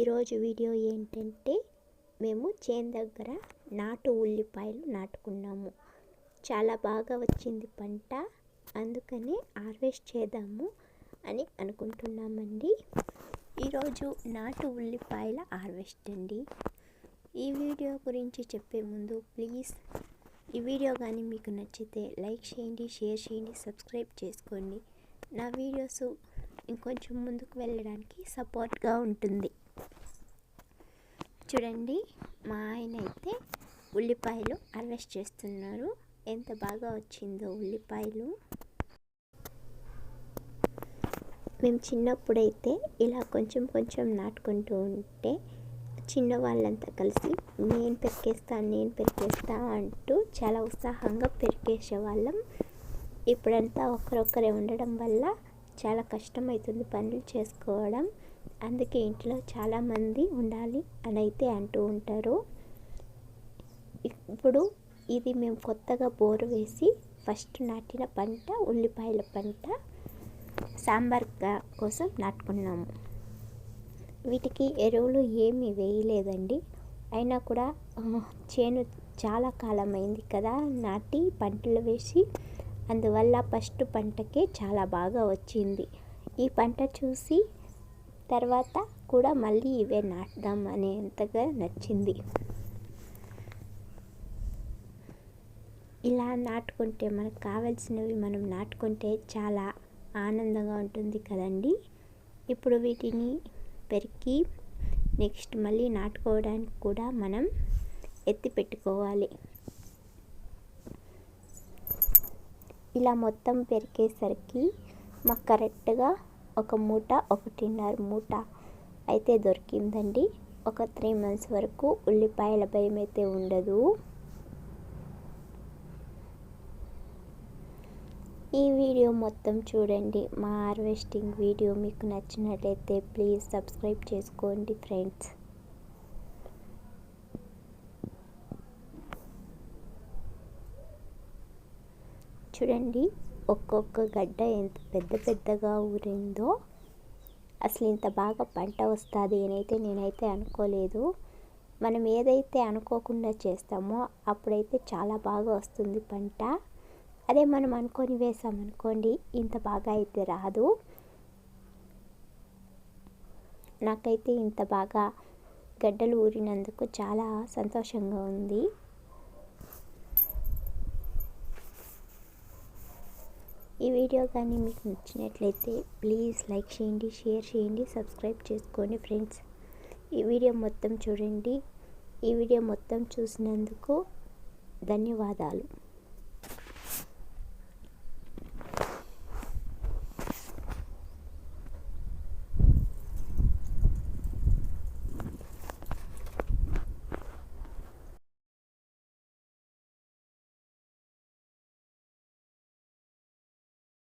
ఈరోజు వీడియో ఏంటంటే మేము చేను దగ్గర నాటు ఉల్లిపాయలు నాటుకున్నాము. చాలా బాగా వచ్చింది పంట. అందుకనే హార్వెస్ట్ చేద్దాము అని అనుకుంటున్నామండి. ఈరోజు నాటు ఉల్లిపాయల హార్వెస్ట్ అండి. ఈ వీడియో గురించి చెప్పే ముందు ప్లీజ్ ఈ వీడియో కానీ మీకు నచ్చితే లైక్ చేయండి షేర్ చేయండి సబ్స్క్రైబ్ చేసుకోండి. నా వీడియోస్ ఇంకొంచెం ముందుకు వెళ్ళడానికి సపోర్ట్గా ఉంటుంది. చూడండి మా ఆయన అయితే ఉల్లిపాయలు హార్వెస్ట్ చేస్తున్నారు. ఎంత బాగా వచ్చిందో ఉల్లిపాయలు. మేము చిన్నప్పుడైతే ఇలా కొంచెం కొంచెం నాటుకుంటూ ఉంటే చిన్న వాళ్ళంతా కలిసి నేను పెరికేస్తాను నేను పెరికేస్తా అంటూ చాలా ఉత్సాహంగా పెరికేసేవాళ్ళం ఇప్పుడంతా ఒకరొకరే ఉండడం వల్ల చాలా కష్టమవుతుంది పనులు చేసుకోవడం. అందుకే ఇంట్లో చాలామంది ఉండాలి అని అయితే అంటూ ఉంటారు. ఇప్పుడు ఇది మేము కొత్తగా బోరు వేసి ఫస్ట్ నాటిన పంట ఉల్లిపాయల పంట సాంబార్ కోసం నాటుకున్నాము. వీటికి ఎరువులు ఏమీ వేయలేదండి. అయినా కూడా చేను చాలా కాలం అయింది కదా నాటి పంటలు వేసి అందువల్ల ఫస్ట్ పంటకే చాలా బాగా వచ్చింది. ఈ పంట చూసి తర్వాత కూడా మళ్ళీ ఇవే నాటుదాం అనేంతగా నచ్చింది. ఇలా నాటుకుంటే మనకు కావాల్సినవి మనం నాటుకుంటే చాలా ఆనందంగా ఉంటుంది కదండి. ఇప్పుడు వీటిని పెరికి నెక్స్ట్ మళ్ళీ నాటుకోవడానికి కూడా మనం ఎత్తి పెట్టుకోవాలి. ఇలా మొత్తం పెరికేసరికి మాకు కరెక్ట్గా ఒక మూట ఒకటిన్నర మూట అయితే దొరికిందండి. ఒక త్రీ మంత్స్ వరకు ఉల్లిపాయల భయం అయితే ఉండదు. ఈ వీడియో మొత్తం చూడండి. మా హార్వెస్టింగ్ వీడియో మీకు నచ్చినట్లయితే ప్లీజ్ సబ్స్క్రైబ్ చేసుకోండి ఫ్రెండ్స్. చూడండి. ఒక్కొక్క గడ్డ ఎంత పెద్ద పెద్దగా ఊరిందో అసలు ఇంత బాగా పంట వస్తుంది అనైతే నేనైతే అనుకోలేదు. మనం ఏదైతే అనుకోకుండా చేస్తామో అప్పుడైతే చాలా బాగా వస్తుంది పంట. అదే మనం అనుకొని వేసామనుకోండి ఇంత బాగా అయితే రాదు. నాకైతే ఇంత బాగా గడ్డలు ఊరినందుకు చాలా సంతోషంగా ఉంది. ఈ వీడియో కానీ మీకు నచ్చినట్లయితే ప్లీజ్ లైక్ చేయండి షేర్ చేయండి సబ్స్క్రైబ్ చేసుకోండి ఫ్రెండ్స్. ఈ వీడియో మొత్తం చూడండి. ఈ వీడియో మొత్తం చూసినందుకు ధన్యవాదాలు.